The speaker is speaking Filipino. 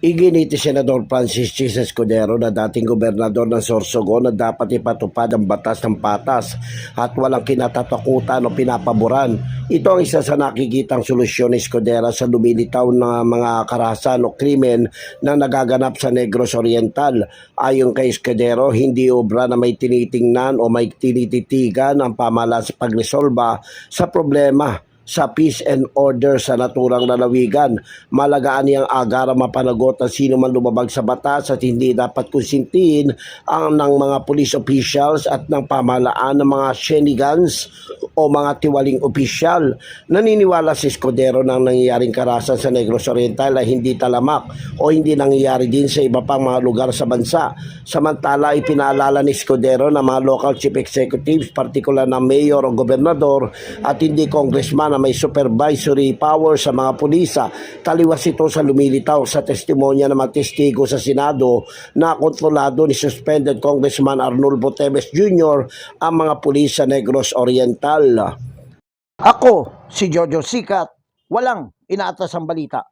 Iginiti Senador Francis Chis Escudero na dating gobernador ng Sorsogon na dapat ipatupad ang batas ng patas at walang kinatatakutan o pinapaboran. Ito ang isa sa nakikitang solusyon ni Escudero sa lumilitaw na mga karahasan o krimen na nagaganap sa Negros Oriental. Ayon kay Escudero, hindi obra na may tinitingnan o may tinititigan ang pamahalaan sa pagresolba sa problema sa peace and order sa naturang lalawigan. Malagaan niyang agara mapanagot ang sino man lumabag sa batas at hindi dapat konsintihin ang ng mga police officials at ng pamahalaan ng mga shenanigans o mga tiwaling opisyal. Naniniwala si Escudero ng nangyayaring karasan sa Negros Oriental ay hindi talamak o hindi nangyayari din sa iba pang mga lugar sa bansa. Samantala, ipinaalala ni Escudero na mga local chief executives, partikular na mayor o gobernador at hindi congressman na may supervisory power sa mga pulisa. Taliwas ito sa lumilitaw sa testimonya ng mga testigo sa Senado na kontrolado ni suspended Congressman Arnulfo Teves Jr. ang mga pulis sa Negros Oriental. Ako, si Jojo Sikat, walang inaatas ang balita.